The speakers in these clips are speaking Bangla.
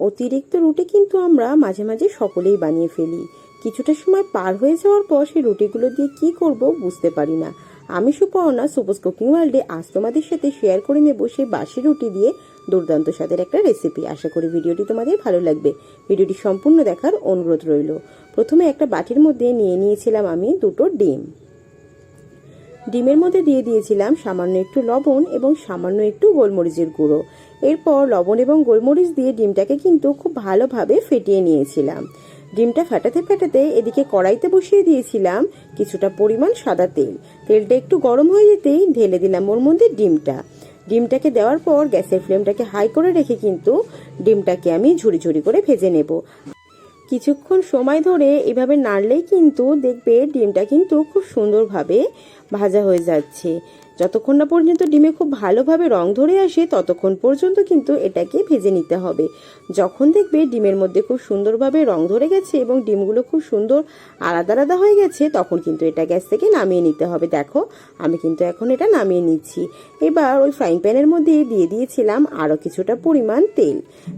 অতিরিক্ত রুটি কিন্তু আমরা মাঝে মাঝে সকলেই বানিয়ে ফেলি। কিছুটা সময় পার হয়ে যাওয়ার পর সেই রুটিগুলো দিয়ে কি করব বুঝতে পারি না। আমি সুপর্ণা সুপোজ কুকিং ওয়ার্ল্ডে আজ তোমাদের সাথে শেয়ার করে নেব সেই বাসি রুটি দিয়ে দুর্দান্ত স্বাদের একটা রেসিপি আশা করি ভিডিওটি তোমাদের ভালো লাগবে। ভিডিওটি সম্পূর্ণ দেখার অনুরোধ রইল। প্রথমে একটা বাটির মধ্যে নিয়ে নিয়েছিলাম আমি দুটো ডিম। ডিমের মধ্যে দিয়ে দিয়েছিলাম সামান্য একটু লবণ এবং সামান্য একটু গোলমরিচের গুঁড়ো। এরপর লবণ এবং গোলমরিচ দিয়ে ডিমটাকে কিন্তু খুব ভালোভাবে ফেটিয়ে নিয়েছিলাম। ডিমটা ফাটাতে ফাটাতে এদিকে কড়াইতে বসিয়ে দিয়েছিলাম কিছুটা পরিমাণ সাদা তেল। তেলটা একটু গরম হয়ে যেতেই ঢেলে দিলাম ওর মধ্যে ডিমটা। ডিমটাকে দেওয়ার পর গ্যাসের ফ্লেমটাকে হাই করে রেখে কিন্তু ডিমটাকে আমি ঝুড়ি ঝুড়ি করে ভেজে নেব। কিছুক্ষণ সময় ধরে এভাবে নাড়লেই কিন্তু দেখবে ডিমটা কিন্তু খুব সুন্দরভাবে ভাজা হয়ে যাচ্ছে। যতক্ষণ না পর্যন্ত ডিমে খুব ভালোভাবে রং ধরে আসে, ততক্ষণ পর্যন্ত কিন্তু এটাকে ভেজে নিতে হবে। যখন দেখবে ডিমের মধ্যে খুব সুন্দরভাবে রং ধরে গেছে এবং ডিমগুলো খুব সুন্দর আলাদা আলাদা হয়ে গেছে, তখন কিন্তু এটা গ্যাস থেকে নামিয়ে নিতে হবে। দেখো, আমি কিন্তু এখন এটা নামিয়ে নিচ্ছি। এবার ওই ফ্রাইং প্যানের মধ্যে দিয়ে দিয়েছিলাম আরও কিছুটা পরিমাণ তেল।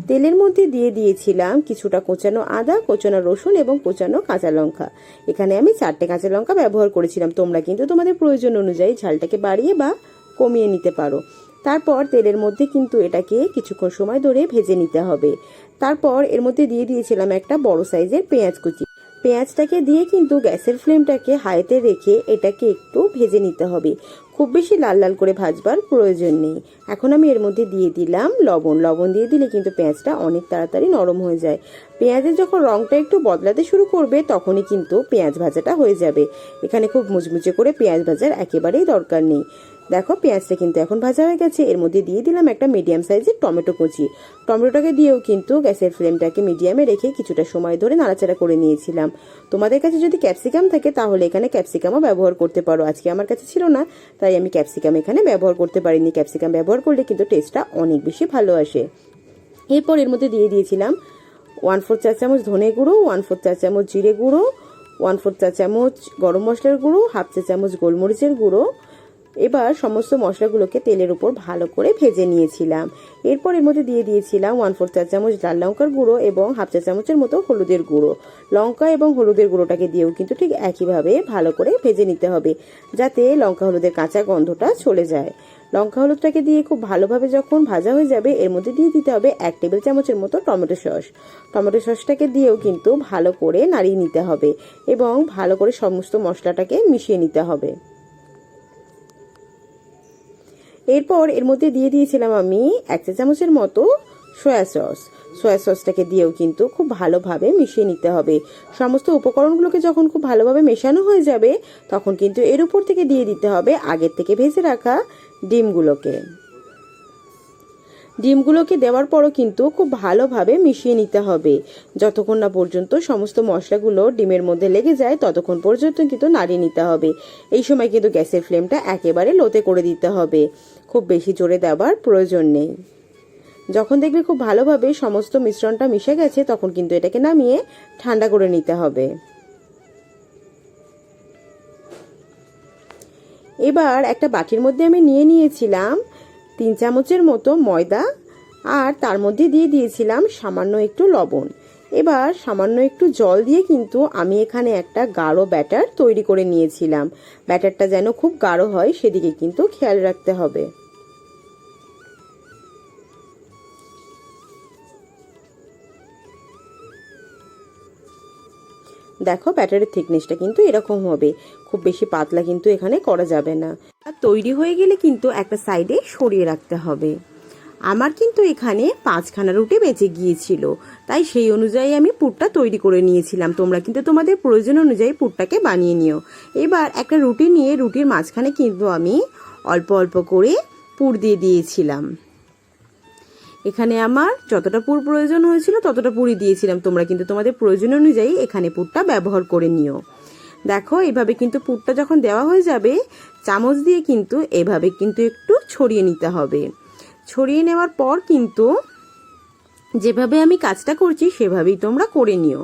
তেলের মধ্যে দিয়ে দিয়েছিলাম কিছুটা কোচানো আদা, কোচানো রসুন এবং কোচানো কাঁচা লঙ্কা। এখানে আমি চারটে কাঁচা লঙ্কা ব্যবহার করেছিলাম। তোমরা কিন্তু তোমাদের প্রয়োজন অনুযায়ী ঝালটাকে বাড়িয়ে বা কমিয়ে নিতে পারো। তারপর তেলের মধ্যে কিন্তু এটাকে কিছুক্ষণ সময় ধরে ভেজে নিতে হবে। তারপর এর মধ্যে দিয়ে দিয়েছিলাম একটা বড় সাইজের পেঁয়াজ কুচি। পেঁয়াজটাকে দিয়ে কিন্তু গ্যাসের ফ্লেমটাকে হাইতে রেখে এটাকে একটু ভেজে নিতে হবে। খুব বেশি লাল লাল করে ভাজবার প্রয়োজন নেই। এখন আমি এর মধ্যে দিয়ে দিলাম লবণ। লবণ দিয়ে দিলে কিন্তু পেঁয়াজটা অনেক তাড়াতাড়ি নরম হয়ে যায়। পেঁয়াজের যখন রংটা একটু বদলাতে শুরু করবে, তখনই কিন্তু পেঁয়াজ ভাজাটা হয়ে যাবে। এখানে খুব মুচমুচে করে পেঁয়াজ ভাজার একেবারেই দরকার নেই। দেখো, পেঁয়াজটা কিন্তু এখন ভাজা হয়ে গেছে। এর মধ্যে দিয়ে দিলাম একটা মিডিয়াম সাইজের টমেটো কুচি। টমেটোটাকে দিয়েও কিন্তু গ্যাসের ফ্লেমটাকে মিডিয়ামে রেখে কিছুটা সময় ধরে নাড়াচাড়া করে নিয়েছিলাম। তোমাদের কাছে যদি ক্যাপসিকাম থাকে, তাহলে এখানে ক্যাপসিকামও ব্যবহার করতে পারো। আজকে আমার কাছে ছিল না, তাই আমি ক্যাপসিকাম এখানে ব্যবহার করতে পারিনি। ক্যাপসিকাম ব্যবহার করলে কিন্তু টেস্টটা অনেক বেশি ভালো আসে। এরপর এর মধ্যে দিয়ে দিয়েছিলাম ওয়ান ফোর চা চামচ ধনে গুঁড়ো ওয়ান ফোর চা চামচ জিরে গুঁড়ো ওয়ান ফোর চা চামচ গরম মশলার গুঁড়ো হাফ চা চামচ গোলমরিচের গুঁড়ো এবার সমস্ত মশলাগুলোকে তেলের উপর ভালো করে ভেজে নিয়েছিলাম। এরপর এর মধ্যে দিয়ে দিয়েছিলাম ওয়ান ফোর চা চামচ লাল লঙ্কার গুঁড়ো এবং হাফ চা চামচের মতো হলুদের গুঁড়ো। লঙ্কা এবং হলুদের গুঁড়োটাকে দিয়েও কিন্তু ঠিক একইভাবে ভালো করে ভেজে নিতে হবে, যাতে লঙ্কা হলুদের কাঁচা গন্ধটা চলে যায়। লঙ্কা হলুদটাকে দিয়ে খুব ভালোভাবে যখন ভাজা হয়ে যাবে, এর মধ্যে দিয়ে দিতে হবে এক টেবিল চামচের মতো টমেটো সস। টমেটো সসটাকে দিয়েও কিন্তু ভালো করে নাড়িয়ে নিতে হবে এবং ভালো করে সমস্ত মশলাটাকে মিশিয়ে নিতে হবে। এরপর এর মধ্যে দিয়ে দিয়েছিলাম আমি এক চা চামচের মতো সয়া সস সয়া সসটাকে দিয়েও কিন্তু খুব ভালোভাবে মিশিয়ে নিতে হবে। সমস্ত উপকরণগুলোকে যখন খুব ভালোভাবে মেশানো হয়ে যাবে, তখন কিন্তু এর উপর থেকে দিয়ে দিতে হবে আগের থেকে ভেজে রাখা ডিমগুলোকে। ডিমগুলোকে দেওয়ার পরও কিন্তু খুব ভালোভাবে মিশিয়ে নিতে হবে। যতক্ষণ না পর্যন্ত সমস্ত মশলাগুলো ডিমের মধ্যে লেগে যায়, ততক্ষণ পর্যন্ত কিন্তু নাড়িয়ে নিতে হবে। এই সময় কিন্তু গ্যাসের ফ্লেমটা একেবারে লোতে করে দিতে হবে। খুব বেশি জোরে দেওয়ার প্রয়োজন নেই। যখন দেখবে খুব ভালোভাবে সমস্ত মিশ্রণটা মিশে গেছে, তখন কিন্তু এটাকে নামিয়ে ঠান্ডা করে নিতে হবে। এবার একটা বাটির মধ্যে আমি নিয়ে নিয়েছিলাম তিন চামচের মতো ময়দা আর তার মধ্যে দিয়ে দিয়েছিলাম সামান্য একটু লবণ। এবার সামান্য একটু জল দিয়ে কিন্তু আমি এখানে একটা গাঢ় ব্যাটার তৈরি করে নিয়েছিলাম। ব্যাটারটা যেন খুব গাঢ় হয়, সেদিকে কিন্তু খেয়াল রাখতে হবে। দেখো ব্যাটারের থিকনেসটা কিন্তু এরকম হবে। খুব বেশি পাতলা কিন্তু এখানে করা যাবে না। আর তৈরি হয়ে গেলে কিন্তু একটা সাইডে সরিয়ে রাখতে হবে। আমার কিন্তু এখানে পাঁচখানা রুটি বেঁচে গিয়েছিল। তাই সেই অনুযায়ী আমি পুরটা তৈরি করে নিয়েছিলাম। তোমরা কিন্তু তোমাদের প্রয়োজন অনুযায়ী পুরটাকে বানিয়ে নিও। এবার একটা রুটি নিয়ে রুটির মাঝখানে কিন্তু আমি অল্প অল্প করে পুর দিয়ে দিয়েছিলাম। এখানে আমার যতটা পুর প্রয়োজন হয়েছিল, ততটা পুরই দিয়েছিলাম। তোমরা কিন্তু তোমাদের প্রয়োজন অনুযায়ী এখানে পুরটা ব্যবহার করে নিও। দেখো এভাবে কিন্তু পুরটা যখন দেওয়া হয়ে যাবে, চামচ দিয়ে কিন্তু এভাবে কিন্তু একটু ছড়িয়ে নিতে হবে। ছড়িয়ে নেওয়ার পর কিন্তু যেভাবে আমি কাজটা করছি, সেভাবেই তোমরা করে নিও।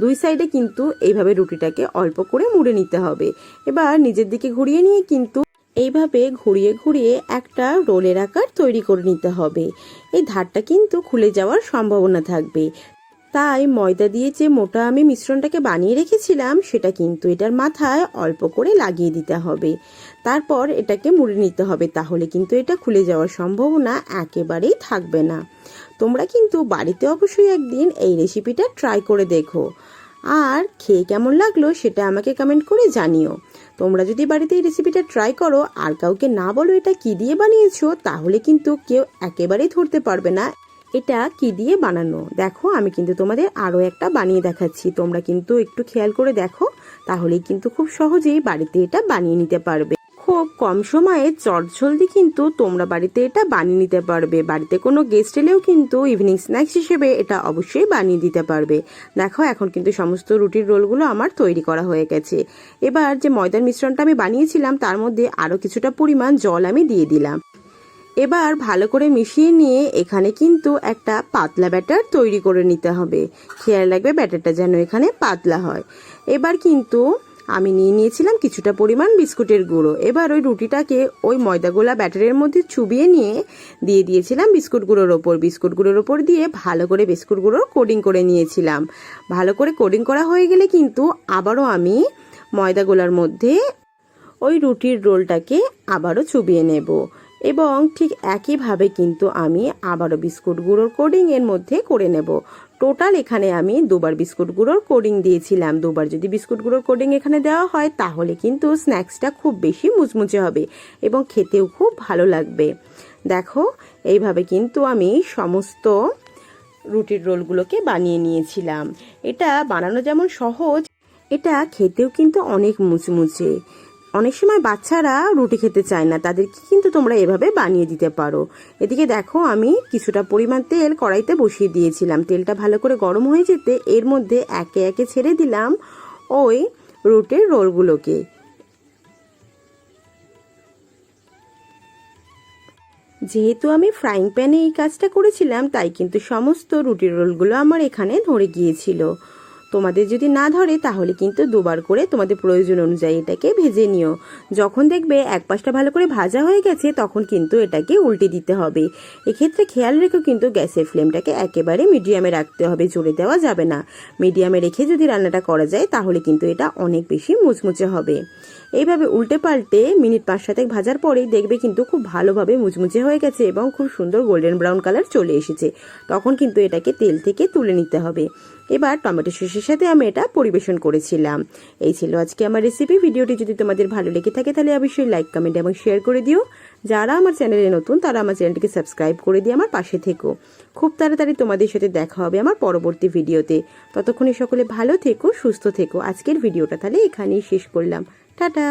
দুই সাইডে কিন্তু এইভাবে রুটিটাকে অল্প করে মুড়ে নিতে হবে। এবার নিজের দিকে ঘুরিয়ে নিয়ে কিন্তু এইভাবে ঘুরিয়ে ঘুরিয়ে একটা রোলের আকার তৈরি করে নিতে হবে। এই ধারটা কিন্তু খুলে যাওয়ার সম্ভাবনা থাকবে। তাই ময়দা দিয়ে যে মোটা আমি মিশ্রণটাকে বানিয়ে রেখেছিলাম, সেটা কিন্তু এটার মাথায় অল্প করে লাগিয়ে দিতে হবে। তারপর এটাকে মুড়ে নিতে হবে, তাহলে কিন্তু এটা খুলে যাওয়ার সম্ভাবনা একেবারেই থাকবে না। তোমরা কিন্তু বাড়িতে অবশ্যই একদিন এই রেসিপিটা ট্রাই করে দেখো। আর খেয়ে কেমন লাগল সেটা আমাকে কমেন্ট করে জানিও। তোমরা যদি বাড়িতে এই রেসিপিটা ট্রাই করো, আর কাউকে না বলো এটা কি দিয়ে বানিয়েছো, তাহলে কিন্তু কেউ একেবারেই ধরতে পারবে না এটা কি দিয়ে বানানো। দেখো, আমি কিন্তু তোমাদের আরও একটা বানিয়ে দেখাচ্ছি। তোমরা কিন্তু একটু খেয়াল করে দেখো, তাহলেই কিন্তু খুব সহজেই বাড়িতে এটা বানিয়ে নিতে পারবে। খুব কম সময়ে চটজলদি কিন্তু তোমরা বাড়িতে এটা বানিয়ে নিতে পারবে। বাড়িতে কোনো গেস্ট এলেও কিন্তু ইভিনিং স্ন্যাক্স হিসেবে এটা অবশ্যই বানিয়ে দিতে পারবে। দেখো, এখন কিন্তু সমস্ত রুটির রোলগুলো আমার তৈরি করা হয়ে গেছে। এবার যে ময়দার মিশ্রণটা আমি বানিয়েছিলাম, তার মধ্যে আরও কিছুটা পরিমাণ জল আমি দিয়ে দিলাম। এবার ভালো করে মিশিয়ে নিয়ে এখানে কিন্তু একটা পাতলা ব্যাটার তৈরি করে নিতে হবে। খেয়াল রাখবে ব্যাটারটা যেন এখানে পাতলা হয়। এবার কিন্তু আমি নিয়ে নিয়েছিলাম কিছুটা পরিমাণ বিস্কুটের গুঁড়ো। এবার ওই রুটিটাকে ওই ময়দাগোলা ব্যাটারের মধ্যে চুবিয়ে নিয়ে দিয়ে দিয়েছিলাম বিস্কুট গুঁড়োর ওপর। বিস্কুট গুঁড়োর ওপর দিয়ে ভালো করে বিস্কুট গুঁড়োর কোডিং করে নিয়েছিলাম। ভালো করে কোডিং করা হয়ে গেলে কিন্তু আবারও আমি ময়দাগোলার মধ্যে ওই রুটির রোলটাকে আবারও চুবিয়ে নেব। এবং ঠিক একইভাবে কিন্তু আমি আবারও বিস্কুট গুঁড়োর কোডিং এর মধ্যে করে নেব। টোটাল এখানে আমি দুবার বিস্কুট গুঁড়োর কোডিং দিয়েছিলাম। দুবার যদি বিস্কুট গুঁড়োর কোডিং এখানে দেওয়া হয়, তাহলে কিন্তু স্ন্যাক্সটা খুব বেশি মুচমুচে হবে এবং খেতেও খুব ভালো লাগবে। দেখো, এইভাবে কিন্তু আমি সমস্ত রুটির রোলগুলোকে বানিয়ে নিয়েছিলাম। এটা বানানো যেমন সহজ, এটা খেতেও কিন্তু অনেক মুচমুচে। অনেক সময় বাচ্চারা রুটি খেতে চায় না, তাদেরকে কিন্তু তোমরা এভাবে বানিয়ে দিতে পারো। এদিকে দেখো, আমি কিছুটা পরিমাণ তেল কড়াইতে বসিয়ে দিয়েছিলাম। তেলটা ভালো করে গরম হয়ে যেতে এর মধ্যে একে একে ছেড়ে দিলাম ওই রুটির রোলগুলোকে। যেহেতু আমি ফ্রাইং প্যানে এই কাজটা করেছিলাম, তাই কিন্তু সমস্ত রুটির রোলগুলো আমার এখানে ধরে গিয়েছিল। তোমাদের যদি না ধরে, তাহলে কিন্তু দুবার করে তোমাদের প্রয়োজন অনুযায়ী এটাকে ভেজে নিও। যখন দেখবে এক পাশটা ভালো করে ভাজা হয়ে গেছে, তখন কিন্তু এটাকে উল্টে দিতে হবে। এক্ষেত্রে খেয়াল রেখে কিন্তু গ্যাসের ফ্লেমটাকে একেবারে মিডিয়ামে রাখতে হবে, জোরে দেওয়া যাবে না। মিডিয়ামে রেখে যদি রান্নাটা করা যায়, তাহলে কিন্তু এটা অনেক বেশি মুচমুচে হবে। এইভাবে উল্টে পাল্টে মিনিট পাঁচ সাতেক ভাজার পরেই দেখবে কিন্তু খুব ভালোভাবে মুচমুচে হয়ে গেছে এবং খুব সুন্দর গোল্ডেন ব্রাউন কালার চলে এসেছে। তখন কিন্তু এটাকে তেল থেকে তুলে নিতে হবে। এবার টমেটো সসের সাথে আমি এটা পরিবেশন করেছিলাম। এই ছিল আজকে আমার রেসিপি ভিডিওটি যদি তোমাদের ভালো লেগে থাকে, তাহলে অবশ্যই লাইক কমেন্ট এবং শেয়ার করে দিও। যারা আমার চ্যানেলে নতুন, তারা আমার চ্যানেলটিকে সাবস্ক্রাইব করে দিয়ে আমার পাশে থেকো। খুব তাড়াতাড়ি তোমাদের সাথে দেখা হবে আমার পরবর্তী ভিডিওতে। ততক্ষণে সকলে ভালো থেকো, সুস্থ থেকো। আজকের ভিডিওটা তাহলে এখানেই শেষ করলাম। টাটা!